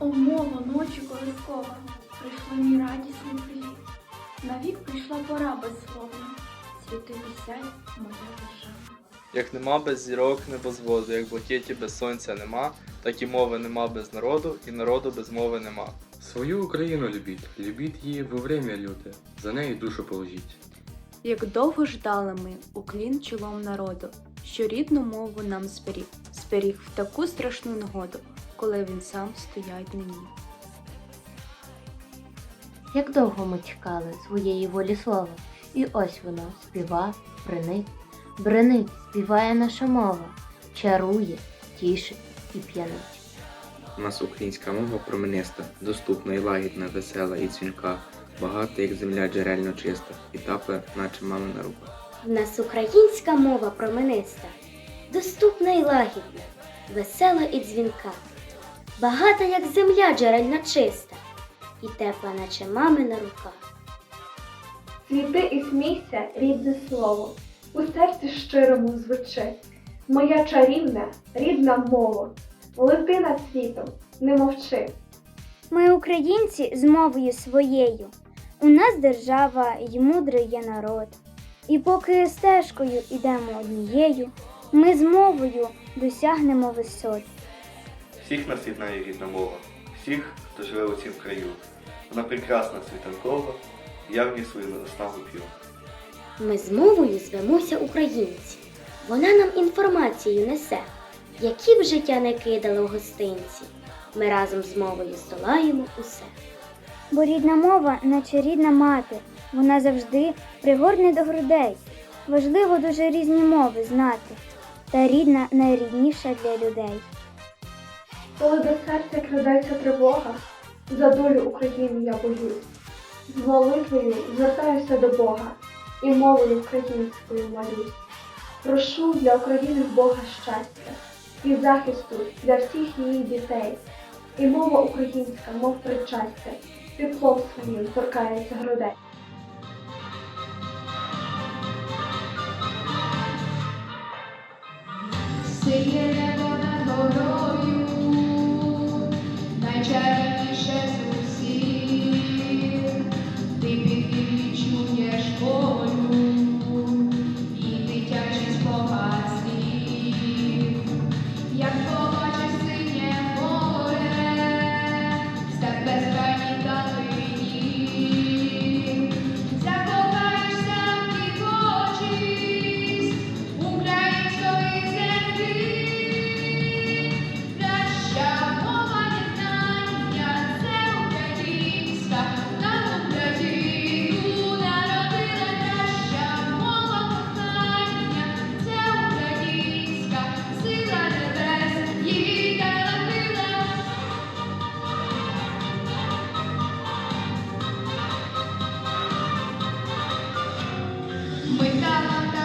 Мова ночі колискова, прийшло мій радісний привіт. Навік прийшла пора безсловна, світи висять моя держава. Як нема без зірок небозводу, як блакиті без сонця нема, так і мови нема без народу, і народу без мови нема. Свою Україну любіть, любіть її во время люте, за неї душу положіть. Як довго ждали ми уклін чолом народу, що рідну мову нам зберіг, зберіг в таку страшну нагоду, коли він сам стоять не міг. Як довго ми чекали своєї волі слова, і ось воно співа, бренить, бренить, співає наша мова, чарує, тішить і п'янить. У нас українська мова промениста, доступна і лагідна, весела і дзвінка, багата, як земля джерельно чиста, і тапе, наче мамина рука. В нас українська мова промениста, доступна і лагідна, весела і дзвінка, багата, як земля джерельна чиста, і тепла, наче мамина рука. Цвіти і смійся, рідне слово, у серці щирому звучи. Моя чарівна, рідна мова, лети над світом, не мовчи. Ми українці з мовою своєю. У нас держава й мудрий є народ. І поки стежкою ідемо однією, ми з мовою досягнемо висот. Всіх нас єднає рідна мова, всіх, хто живе у цім краю. Вона прекрасна світанкова, явні свою наснагу п'ю. Ми з мовою звемося українці. Вона нам інформацію несе, які б життя не кидали в гостинці. Ми разом з мовою здолаємо усе. Бо рідна мова, наче рідна мати, вона завжди пригорне до грудей. Важливо дуже різні мови знати, та рідна найрідніша для людей. Коли до серця крадається тривога, за долю України я боюсь. З молитвою звертаюся до Бога і мовою українською молюсь. Прошу для України Бога щастя і захисту для всіх її дітей. І мова українська, мов причастя, теплом своїм торкається грудей. Сиє Ми таланта